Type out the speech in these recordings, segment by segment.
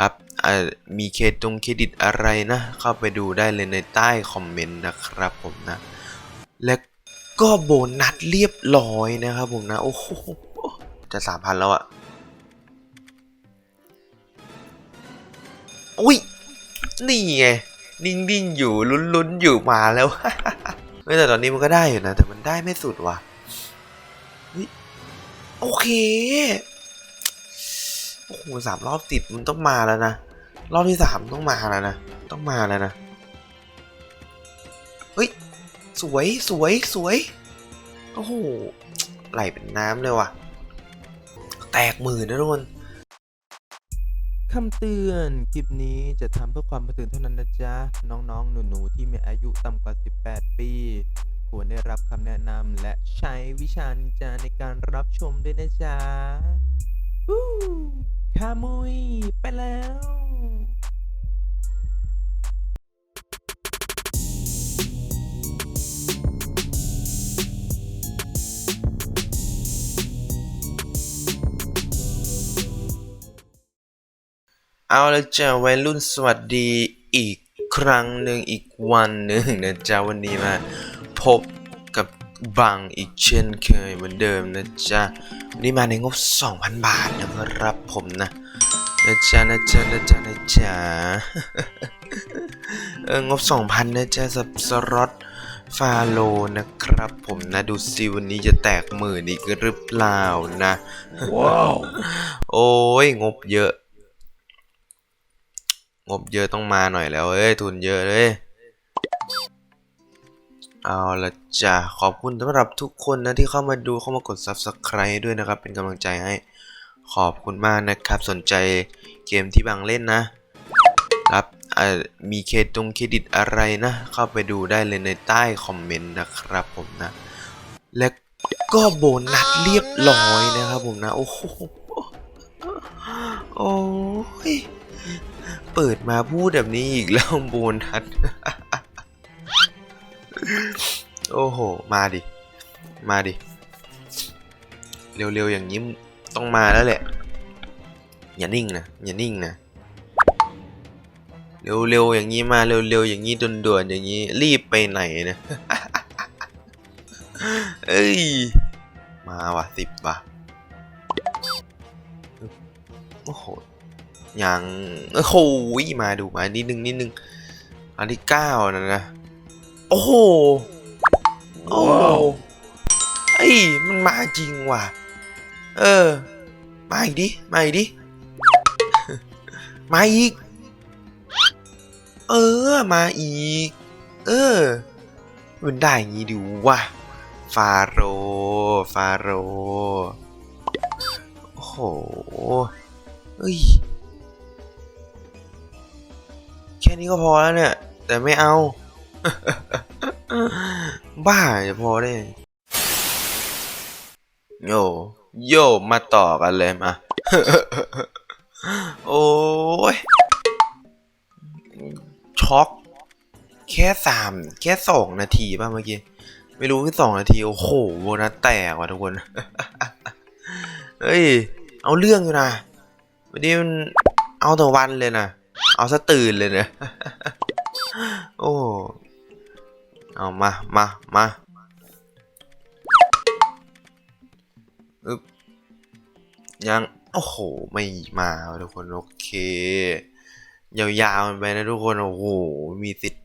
รับอ่ามีเครดตรงเครดิตอะไรนะ เข้าไปดูได้เลยในใต้คอมเมนต์นะครับผมนะ และก็โบนัสเรียบร้อยนะครับผมนะ โอ้โห จะสามพันแล้วอะอุ้ย นี่ไง นิ่ง ๆ อยู่ลุ้น ๆ อยู่มาแล้วไม่แต่ตอนนี้มันก็ได้อยู่นะ แต่มันได้ไม่สุดว่ะโอเค โอ้โหสามรอบติดมันต้องมาแล้วนะ รอบที่สามต้องมาแล้วนะ ต้องมาแล้วนะ เฮ้ย สวยสวยสวย โอ้โห ไหลเป็นน้ำเลยว่ะ แตกหมื่นนะทุกคนคำเตือน คลิปนี้จะทำเพื่อความบันเทิงเท่านั้นนะจ๊ะ น้องๆ หนูๆ ที่มีอายุต่ำกว่า 18 ปี ควรได้รับคำแนะนำและใช้วิชานินจาในการรับชมด้วยนะจ๊ะวู้ คามุยไปแล้วเอาละจ้าวัยรุ่นสวัสดีอีกครั้งหนึ่งอีกวันหนึ่งนะจ๊ะวันนี้มาพบ บบังอีกเช่นเคยเหมือนเดิมนะจ๊ะวันนี้มาในงบ 2,000 บาทนะครับผมนะนะจ๊ะนะจ๊ะนะจ๊ะนะจ๊ะเอองบ 2,000 นะจ๊ะสับสล็อตฟาโลนะครับผมนะดูซิวันนี้จะแตกหมื่นอีกหรือเปล่านะว้าวโอ้ยงบเยอะ งบเยอะต้องมาหน่อยแล้วเอ้ยทุนเยอะเลย เอาละจ้ะขอบคุณสำหรับทุกคนนะที่เข้ามาดูเข้ามากด Subscribe ด้วยนะครับ เป็นกำลังใจให้ขอบคุณมากนะครับ สนใจเกมที่บางเล่นนะ ครับมีเครดตรงเครดิตอะไรนะ เข้าไปดูได้เลยในใต้คอมเมนต์นะครับผมนะ และก็โบนัสเรียบร้อยนะครับผมนะ โอ้โหโอ้ยเปิดมาพูดแบบนี้อีกแล้วโบนัส โอ้โห มาดิ มาดิ เร็วๆอย่างนี้ต้องมาแล้วแหละ อย่านิ่งนะ อย่านิ่งนะ เร็วๆอย่างนี้มาเร็วๆอย่างนี้ด่วนๆอย่างนี้ รีบไปไหนนะเอ้ย มาว่ะสิบว่ะ โอ้โห อยังโอ้โหมาดูมานิดนึงนิดนึงอันที่เก้านะนะ อ้โห โอ้โหไอ้มันมาจริงว่ะ เออ มาอีกดิ มาอีกดิ มาอีก เออ มาอีก เออ มันได้อย่างงี้ดิว่ะ ฟาโร ฟาโร โอ้โห เอ้ย แค่นี้ก็พอแล้วเนี่ย แต่ไม่เอา บ้าจะพอได้โยโยมาต่อกันเลยมา โอ้ยช็อก แค่สามแค่สองนาทีป่ะเมื่อกี้ ไม่รู้แค่สองนาที โอ้โหโบนัสแตกว่ะทุกคน เฮ้ย เอาเรื่องอยู่นะวันนี้มันเอาแต่วันเลยนะ เอาซะตื่นเลยเนะ โอ้ เอามามามาอึบยัง โอ้โห ไม่มาว่ะทุกคน โอเค ยาวๆมันไปนะทุกคน โอ้โห มีสิทธิ์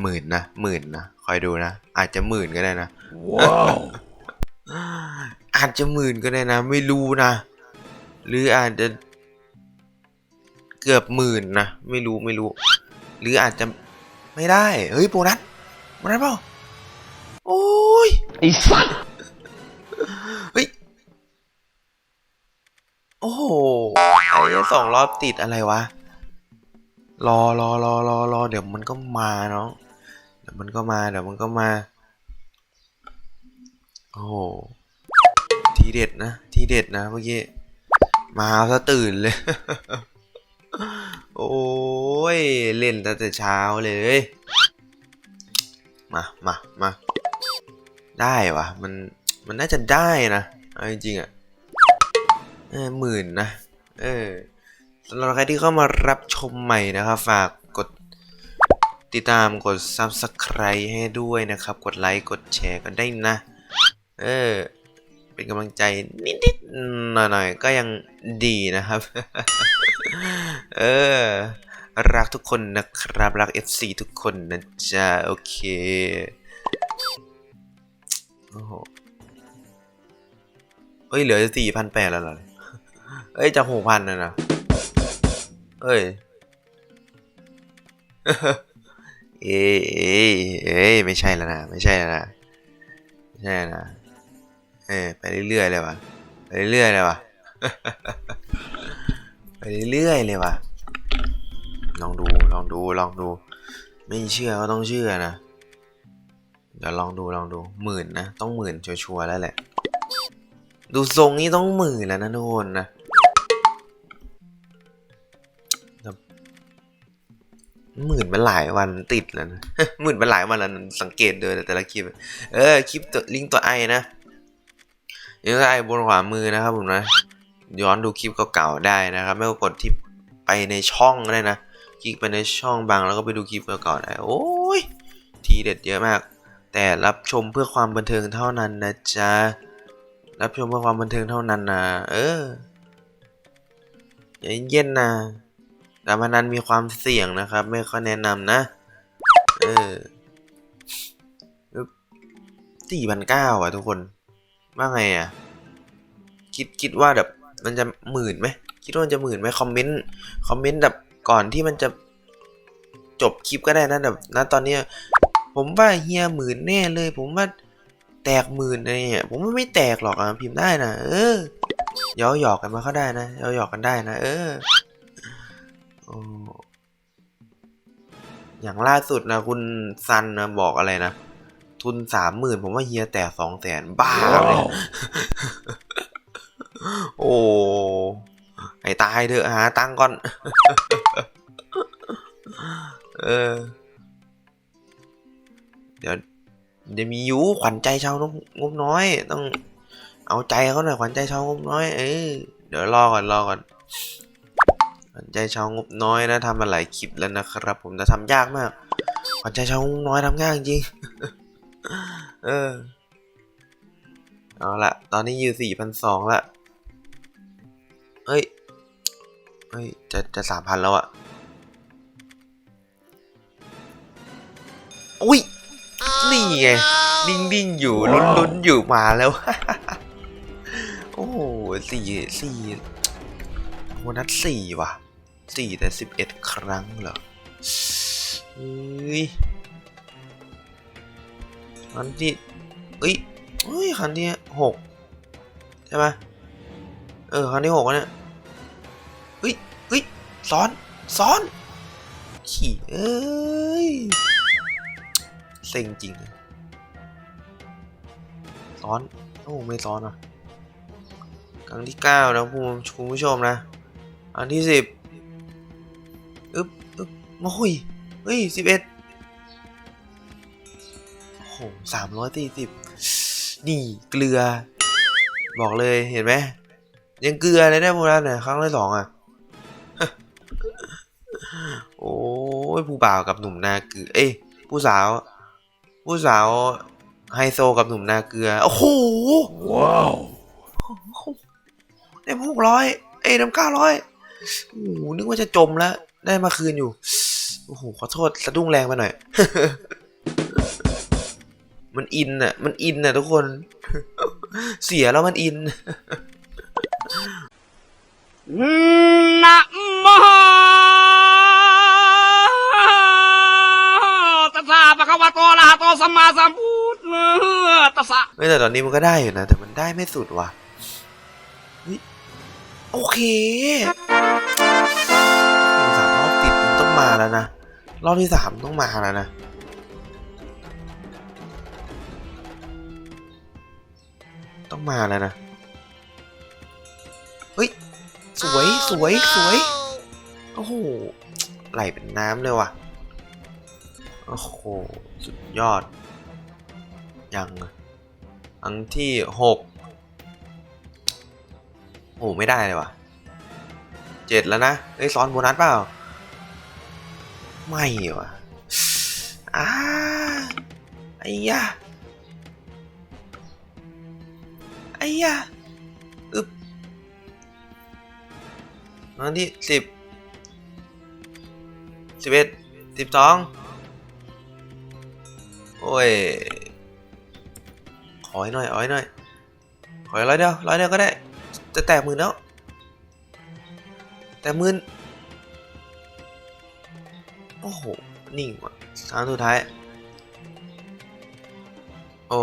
หมื่นนะหมื่นนะ คอยดูนะ อาจจะหมื่นก็ได้นะ ว้าว อาจจะหมื่นก็ได้นะ ไม่รู้นะ หรืออาจจะเกือบหมื่นนะ ไม่รู้ไม่รู้ หรืออาจจะไม่ได้ เฮ้ย โบนัส โบนัสเปล่าโอ้ยไอ้สัสเฮ้ยโอ้โหไอ้สองรอบติดอะไรวะรอรอรอรอรอเดี๋ยวมันก็มาเนาะเดี๋ยวมันก็มา เดี๋ยวมันก็มา โอ้โห ทีเด็ดนะ ทีเด็ดนะเมื่อกี้ มาซะตื่นเลย โอ้ย เล่นตั้งแต่เช้าเลย มามามาได้วะมันมันน่าจะได้นะเอาจริงๆอะเออหมื่นนะเออสำหรับใครที่เข้ามารับชมใหม่นะครับ ฝากกดติดตามกด Subscribe ให้ด้วยนะครับ กดไลค์กดแชร์กันได้นะ เออ เป็นกำลังใจนิดๆหน่อยๆก็ยังดีนะครับ เออ รักทุกคนนะครับ รัก FC ทุกคนนะจ๊ะ โอเคโอ้โหเฮ้ย เหลือสี่พันแปดแล้วเหรอเอ้ยจากหกพันนะนะเอ้ย เอ้ยเอ้ยเอไม่ใช่แล้วนะ ไม่ใช่แล้วนะ ไม่ใช่แล้วนะ เอ้ยไปเรื่อยๆเลยวะไปเรื่อยๆเลยวะไปเรื่อยๆเลยวะ ลองดูลองดูลองดู ไม่เชื่อก็ต้องเชื่อนะ เดี๋ยวลองดูลองดูหมื่นนะ ต้องหมื่นชัวร์แล้วแหละ ดูทรงนี้ต้องหมื่นแล้วนะทุกคนนะหมื่นมาหลายวันติดแล้วนะหมื่นมาหลายวันแล้วสังเกตดูแต่ละคลิป เออคลิปตัวลิงก์ตัวไอนะลิงก์ตัวไอบนขวามือนะครับผมนะ ย้อนดูคลิปเก่าๆได้นะครับ ไม่ก็กดที่ไปในช่องก็ได้นะ ลิกไปในช่องบางแล้วก็ไปดูคลิปเก่าๆได้โอ้ยทีเด็ดเยอะมาก แต่รับชมเพื่อความบันเทิงเท่านั้นนะจ๊ะ รับชมเพื่อความบันเทิงเท่านั้นนะเออยเย็นๆนะการพนันมีความเสี่ยงนะครับ ไม่ค่อยแนะนำนะ เออสี่พันเก้าอะทุกคน ว่าไงอะ คิดคิดว่าแบบมันจะหมื่นไหมคิดว่ามันจะหมื่นไหมคอมเมนต์คอมเมนต์แบบ ก่อนที่มันจะจบคลิปก็ได้นะแบบณตอนเนี้ยผมว่าเฮียหมื่นแน่เลย ผมว่าแตกหมื่นอะไรเนี่ยผมว่าไม่แตกหรอกอะพิมพ์ได้นะเออเย้าหยอกกันมาก็ได้นะเย้าหยอกกันได้นะ เออโอ้อย่างล่าสุดนะคุณซันนะบอกอะไรนะทุนสามหมื่นผมว่าเฮียแตกสองแสนบ้าเลยโอ้ให้ ตายเถอะหาตังก่อน เออ เดี๋ยวเดี๋ยวมีอยูขวัญใจชาวงบน้อย ต้องเอาใจเขาหน่อยขวัญใจชาวงบน้อย เออเดี๋ยวรอก่อนรอก่อนขวัญใจชาวงบน้อยนะทำมาหลายคลิปแล้วนะครับ ผมแต่ทำยากมากขวัญใจชาวงบน้อยทำยากจริงเออเอาละตอนนี้อยู่สี่พันสองละเฮ้ย เฮ้ย จะจะสามพันแล้วอะอุ้ย นี่ไง นิ่งๆ อยู่ลุ้นๆ อยู่มาแล้ว โอ้โหสี่สี่วันนัดสี่ว่ะสี่แต่สิบเอ็ดครั้งเหรอเฮ้ยครั้งที่เอ้ยเฮ้ยครั้งที่หกใช่ไหมเออครั้งที่หกแล้วเนี่ยเฮ้ยเฮ้ยซ้อนซ้อนขี่เอ้ยเซ็งจริงเลยซ้อนโอ้ไม่ซ้อนอะครั้งที่เก้านะคุณคุณผู้ชมนะ อันที่สิบอึ๊บอึ๊บโอ้ยเฮ้ยสิบเอ็ดโอ้โหสามร้อยสี่สิบนี่เกลือ บอกเลยเห็นไหมยังเกลือเลยได้โบราณเนี่ยครั้งที่สองอะ โอ้ยผู้บ่าวกับหนุ่มนาเกลือ เอ้ยผู้สาว ผู้สาวไฮโซกับหนุ่มนาเกลือ โอ้โห ว้าวได้หกร้อยเอ้ยน้ำเก้าร้อยโอ้โหนึกว่าจะจมแล้ว ได้มาคืนอยู่ โอ้โห ขอโทษสะดุ้งแรงไปหน่อย มันอินอะ มันอินอะทุกคน เสียแล้วมันอิน นะโมตัสสะปะคะวะโตอะระหะโตสัมมาสัมพุทธัสสะไม่แต่ตอนนี้มันก็ได้อยู่นะ แต่มันได้ไม่สุดว่ะโอเคโอ้สามรอบติดมันต้องมาแล้วนะ รอบที่สามต้องมาแล้วนะต้องมาแล้วนะ เฮ้ย สวยสวยสวยโอ้โหไหลเป็นน้ำเลยว่ะโอ้โหสุดยอด ยังอะอันที่หกโอ้ไม่ได้เลยว่ะเจ็ดแล้วนะไอ้ยซ้อนโบนัสเปล่า ไม่ว่ะอ้าไอ้ยะไอ้ยะ มาที่สิบสิบเอ็ดสิบสองโอ้ย ขอให้หน่อยขอให้หน่อย ขอให้ร้อยเดียวร้อยเดียวก็ได้ จะแตกหมื่นแล้ว แต่หมื่นโอ้โห นิ่งว่ะครั้งสุดท้าย โอ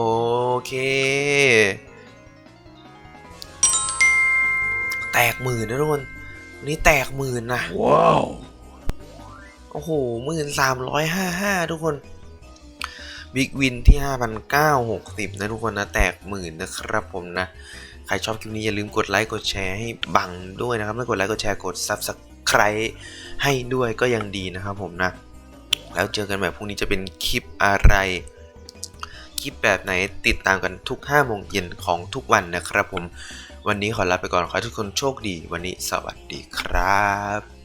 เค แตกหมื่นนะทุกคน นนี้แตกหมื่นนะว้าวโอ้โหหมื่นสามร้อยห้าห้าทุกคนบิ๊กวินที่ห้าพันเก้าหกสิบนะทุกคนนะ แตกหมื่นนะครับผมนะ ใครชอบคลิปนี้อย่าลืมกดไลค์กดแชร์ให้บังด้วยนะครับไม่กดไลค์กดแชร์กด Subscribe ให้ด้วยก็ยังดีนะครับผมนะ แล้วเจอกันแบบพรุ่งนี้จะเป็นคลิปอะไร คลิปแบบไหนติดตามกันทุก5โมงเย็นของทุกวันนะครับผม วันนี้ขอลาไปก่อนขอให้ทุกคนโชคดี วันนี้สวัสดีครับ